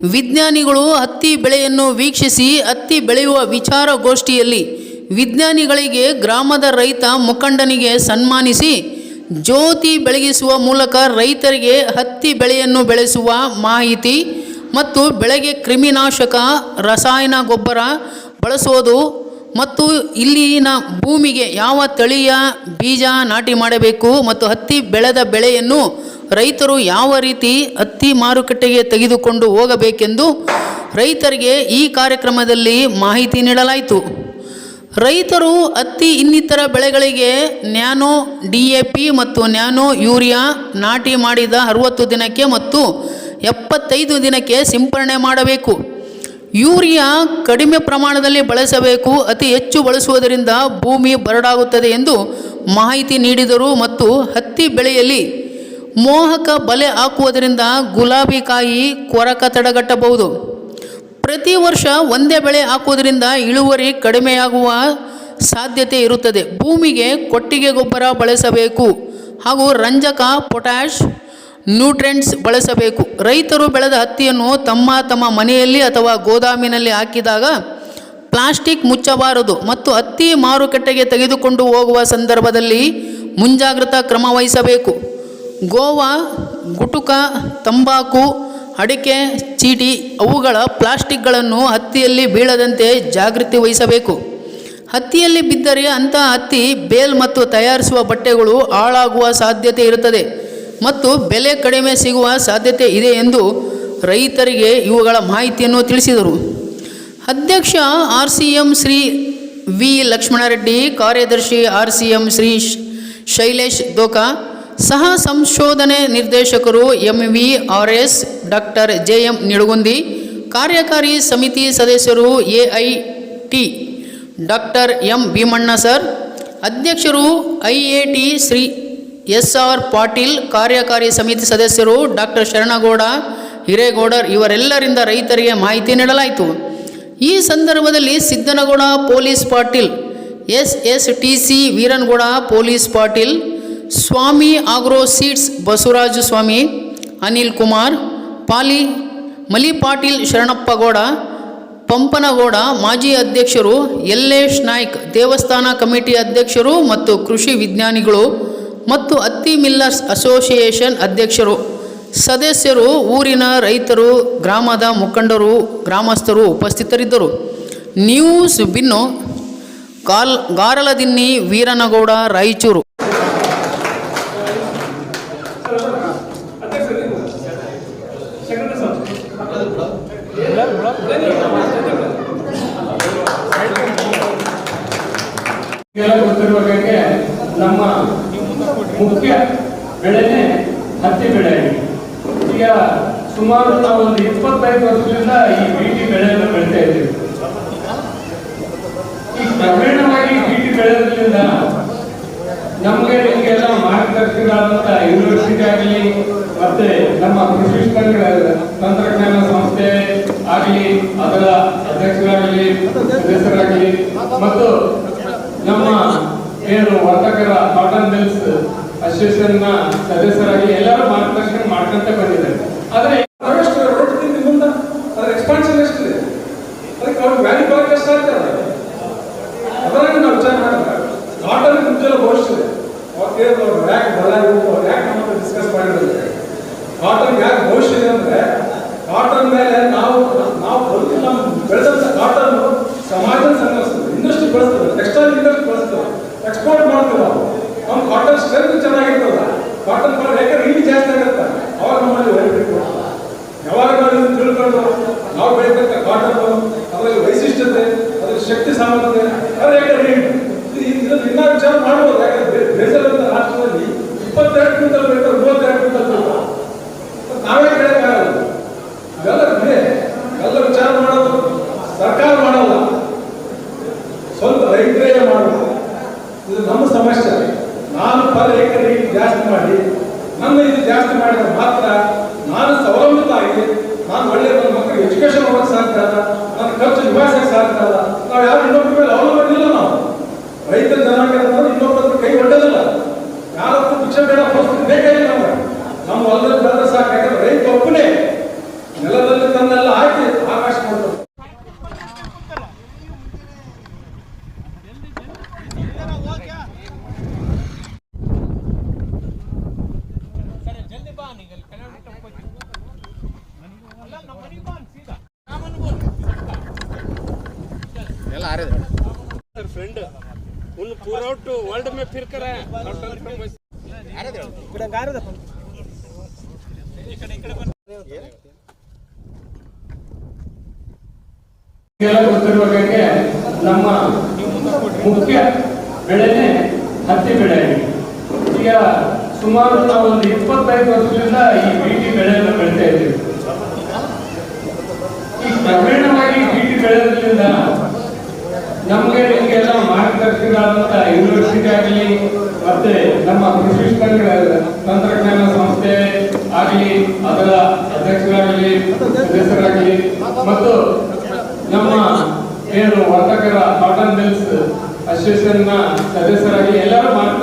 ವಿಜ್ಞಾನಿಗಳು ಹತ್ತಿ ಬೆಳೆಯನ್ನು ವೀಕ್ಷಿಸಿ, ಹತ್ತಿ ಬೆಳೆಯುವ ವಿಚಾರಗೋಷ್ಠಿಯಲ್ಲಿ ವಿಜ್ಞಾನಿಗಳಿಗೆ ಗ್ರಾಮದ ರೈತ ಮುಖಂಡನಿಗೆ ಸನ್ಮಾನಿಸಿ, ಜ್ಯೋತಿ ಬೆಳಗಿಸುವ ಮೂಲಕ ರೈತರಿಗೆ ಹತ್ತಿ ಬೆಳೆಯನ್ನು ಬೆಳೆಸುವ ಮಾಹಿತಿ ಮತ್ತು ಬೆಳೆಗೆ ಕ್ರಿಮಿನಾಶಕ, ರಸಾಯನ ಗೊಬ್ಬರ ಬಳಸೋದು ಮತ್ತು ಇಲ್ಲಿನ ಭೂಮಿಗೆ ಯಾವ ತಳಿಯ ಬೀಜ ನಾಟಿ ಮಾಡಬೇಕು ಮತ್ತು ಹತ್ತಿ ಬೆಳೆದ ಬೆಳೆಯನ್ನು ರೈತರು ಯಾವ ರೀತಿ ಹತ್ತಿ ಮಾರುಕಟ್ಟೆಗೆ ತೆಗೆದುಕೊಂಡು ಹೋಗಬೇಕೆಂದು ರೈತರಿಗೆ ಈ ಕಾರ್ಯಕ್ರಮದಲ್ಲಿ ಮಾಹಿತಿ ನೀಡಲಾಯಿತು. ರೈತರು ಹತ್ತಿ ಇನ್ನಿತರ ಬೆಳೆಗಳಿಗೆ ನ್ಯಾನೋ ಡಿ ಎ ಪಿ ಮತ್ತು ನ್ಯಾನೋ ಯೂರಿಯಾ ನಾಟಿ ಮಾಡಿದ ಅರುವತ್ತು ದಿನಕ್ಕೆ ಮತ್ತು ಎಪ್ಪತ್ತೈದು ದಿನಕ್ಕೆ ಸಿಂಪರಣೆ ಮಾಡಬೇಕು. ಯೂರಿಯಾ ಕಡಿಮೆ ಪ್ರಮಾಣದಲ್ಲಿ ಬಳಸಬೇಕು, ಅತಿ ಹೆಚ್ಚು ಬಳಸುವುದರಿಂದ ಭೂಮಿ ಬರಡಾಗುತ್ತದೆ ಎಂದು ಮಾಹಿತಿ ನೀಡಿದರು ಮತ್ತು ಹತ್ತಿ ಬೆಳೆಯಲ್ಲಿ ಮೋಹಕ ಬಲೆ ಹಾಕುವುದರಿಂದ ಗುಲಾಬಿ ಕಾಯಿ ಕೊರಕ ತಡೆಗಟ್ಟಬಹುದು. ಪ್ರತಿ ವರ್ಷ ಒಂದೇ ಬೆಳೆ ಹಾಕುವುದರಿಂದ ಇಳುವರಿ ಕಡಿಮೆಯಾಗುವ ಸಾಧ್ಯತೆ ಇರುತ್ತದೆ. ಭೂಮಿಗೆ ಕೊಟ್ಟಿಗೆ ಗೊಬ್ಬರ ಬಳಸಬೇಕು ಹಾಗೂ ರಂಜಕ, ಪೊಟ್ಯಾಷ್ ನ್ಯೂಟ್ರೆಂಟ್ಸ್ ಬಳಸಬೇಕು. ರೈತರು ಬೆಳೆದ ಹತ್ತಿಯನ್ನು ತಮ್ಮ ತಮ್ಮ ಮನೆಯಲ್ಲಿ ಅಥವಾ ಗೋದಾಮಿನಲ್ಲಿ ಹಾಕಿದಾಗ ಪ್ಲಾಸ್ಟಿಕ್ ಮುಚ್ಚಬಾರದು ಮತ್ತು ಹತ್ತಿ ಮಾರುಕಟ್ಟೆಗೆ ತೆಗೆದುಕೊಂಡು ಹೋಗುವ ಸಂದರ್ಭದಲ್ಲಿ ಮುಂಜಾಗ್ರತಾ ಕ್ರಮ ವಹಿಸಬೇಕು. ಗೋವಾ, ಗುಟುಕ, ತಂಬಾಕು, ಅಡಿಕೆ, ಚೀಟಿ ಅವುಗಳ ಪ್ಲಾಸ್ಟಿಕ್ಗಳನ್ನು ಹತ್ತಿಯಲ್ಲಿ ಬೀಳದಂತೆ ಜಾಗೃತಿ ವಹಿಸಬೇಕು. ಹತ್ತಿಯಲ್ಲಿ ಬಿದ್ದರೆ ಅಂತಹ ಹತ್ತಿ ಬೇಲ್ ಮತ್ತು ತಯಾರಿಸುವ ಬಟ್ಟೆಗಳು ಹಾಳಾಗುವ ಸಾಧ್ಯತೆ ಇರುತ್ತದೆ ಮತ್ತು ಬೆಲೆ ಕಡಿಮೆ ಸಿಗುವ ಸಾಧ್ಯತೆ ಇದೆ ಎಂದು ರೈತರಿಗೆ ಇವುಗಳ ಮಾಹಿತಿಯನ್ನು ತಿಳಿಸಿದರು. ಅಧ್ಯಕ್ಷ R C M Shri V Lakshmanareddy, ಕಾರ್ಯದರ್ಶಿ R C M Shri Shailesh Doka ಸಹ ಸಂಶೋಧನೆ ನಿರ್ದೇಶಕರು M V R S doctor J M Nidagundi, ಕಾರ್ಯಕಾರಿ ಸಮಿತಿ ಸದಸ್ಯರು A I T doctor M Bhimanna sir, ಅಧ್ಯಕ್ಷರು I A T Shri S R Patil, ಕಾರ್ಯಕಾರಿ ಸಮಿತಿ ಸದಸ್ಯರು ಡಾಕ್ಟರ್ ಶರಣಗೌಡ, ಹಿರೇಗೌಡರ್ ಇವರೆಲ್ಲರಿಂದ ರೈತರಿಗೆ ಮಾಹಿತಿ ನೀಡಲಾಯಿತು. ಈ ಸಂದರ್ಭದಲ್ಲಿ Siddanagouda police Patil S S T C Veeranagouda police Patil Swamy agro seeds Basavaraja Swamy, Anil Kumar, ಪಾಲಿ ಮಲಿಪಾಟೀಲ್ ಶರಣಪ್ಪಗೌಡ ಪಂಪನಗೌಡ, ಮಾಜಿ ಅಧ್ಯಕ್ಷರು ಯಲ್ಲೇಶ್ ನಾಯ್ಕ್, ದೇವಸ್ಥಾನ ಕಮಿಟಿ ಅಧ್ಯಕ್ಷರು ಮತ್ತು ಕೃಷಿ ವಿಜ್ಞಾನಿಗಳು ಮತ್ತು ಅತ್ತಿ ಮಿಲ್ಲರ್ಸ್ ಅಸೋಸಿಯೇಷನ್ ಅಧ್ಯಕ್ಷರು. ಸದಸ್ಯರು ಊರಿನ ರೈತರು, ಗ್ರಾಮದ ಮುಖಂಡರು, ಗ್ರಾಮಸ್ಥರು ಉಪಸ್ಥಿತರಿದ್ದರು. ನ್ಯೂಸ್ ಬಿನ್ನು ಕಾಲ್, ಗಾರಲದಿನ್ನಿ ವೀರನಗೌಡ, ರಾಯಚೂರು. ಮುಖ್ಯ ಬೆಳೆನೇ ಹತ್ತಿ ಬೆಳೆ. ಈಗ ಸುಮಾರು ನಾವು ಒಂದು ಇಪ್ಪತ್ತೈದು ವರ್ಷದಿಂದ ಈ ಬೀಟಿ ಬೆಳೆಯನ್ನು ಬೆಳಿತಾ ಇದ್ದೀವಿ. ಈ ಕ್ರಮೇಣವಾಗಿ ಬೀಟಿ ಬೆಳೆಯೋದ್ರಿಂದ ನಮಗೆ ನಿಮಗೆಲ್ಲ ಮಾರ್ಗದರ್ಶಿಗಳಾದಂತ ಯೂನಿವರ್ಸಿಟಿ ಆಗಲಿ, ಮತ್ತೆ ನಮ್ಮ ಕೃಷಿ ತಂತ್ರ- ತಂತ್ರಜ್ಞಾನ ಸಂಸ್ಥೆ ಆಗಲಿ, ಅದರ ಅಧ್ಯಕ್ಷರಾಗಲಿ, ಸದಸ್ಯರಾಗಲಿ, ಮತ್ತು ನಮ್ಮ ಏನು ವರ್ತಕರ ಕಾಟನ್ ಮಿಲ್ಸ್ ಅಸೋಸಿಯೇಷನ್ನ ಸದಸ್ಯರಾಗಿ ಎಲ್ಲರೂ ಮಾರ್ಗದರ್ಶನ ಮಾಡ್ಕೊಂತ ಬಂದಿದ್ದಾರೆ. ಆದ್ರೆ ರೇಟ್ ಜಾಸ್ತಿ ಮಾಡಿ, ನನ್ನ ಇದು ಜಾಸ್ತಿ ಮಾಡಿದ್ರೆ ಮಾತ್ರ ನಾನು ಸ್ವಾವಲಂಬಿತ ಆಗಿ, ನಾನು ಒಳ್ಳೆ ನನ್ನ ಮಕ್ಕಳಿಗೆ ಎಜುಕೇಶನ್ ಹೋಗಕ್ಕೆ ಸಾಧ್ಯ ಅಲ್ಲ, ನನ್ನ ಖರ್ಚು ನಿಭಾಯಿಸಕ್ಕೆ ಸಾಧ್ಯ ಅಲ್ಲ. ನಾವು ಯಾರು ಇನ್ನೊಬ್ಬರ ಮೇಲೆ ಅವಲಂಬನೆ ನಾವು. ರೈತ ಜನಾಂಗ ಎಲ್ಲ ಆರಿದ ಫ್ರೆಂಡ್ ಒಂದು ಪೂರ ಔಟ್ ವರ್ಲ್ಡ್ ಮ್ಯಾಪ್ ಫಿರ್ ಕರ ನಮ್ಮ ಮುಖ್ಯ ಬೆಳೆನೆ ಹತ್ತಿ ಬೆಳೆ. ಈಗ ಸುಮಾರು ನಾವು ಒಂದು ಇಪ್ಪತ್ತೈದು ವರ್ಷದಿಂದ ಈ ಬಿಟಿ ಬೆಳೆಯನ್ನು ಬೆಳಿತಾ ಇದ್ದೀವಿ. ಈ ಕ್ರಮೇಣವಾಗಿ ಬಿಟಿ ಬೆಳೆಯೋದ್ರಿಂದ ಮಾರ್ಗದರ್ಶಕರಾದಂತ ಯೂನಿವರ್ಸಿಟಿ ಆಗಲಿ ಮತ್ತೆ ನಮ್ಮ ಕೃಷಿ ತಂತ್ರ- ತಂತ್ರಜ್ಞಾನ ಸಂಸ್ಥೆ ಆಗಲಿ, ಅದರ ಅಧ್ಯಕ್ಷರಾಗಲಿ, ಸದಸ್ಯರಾಗಲಿ, ಮತ್ತು ನಮ್ಮ ಏನು ವರ್ತಕರ ಕಾಟನ್ ಮಿಲ್ಸ್ ಅಸೋಸಿಯೇಷನ್ ಸದಸ್ಯರಾಗಿ ಎಲ್ಲರೂ ಮಾರ್ಗ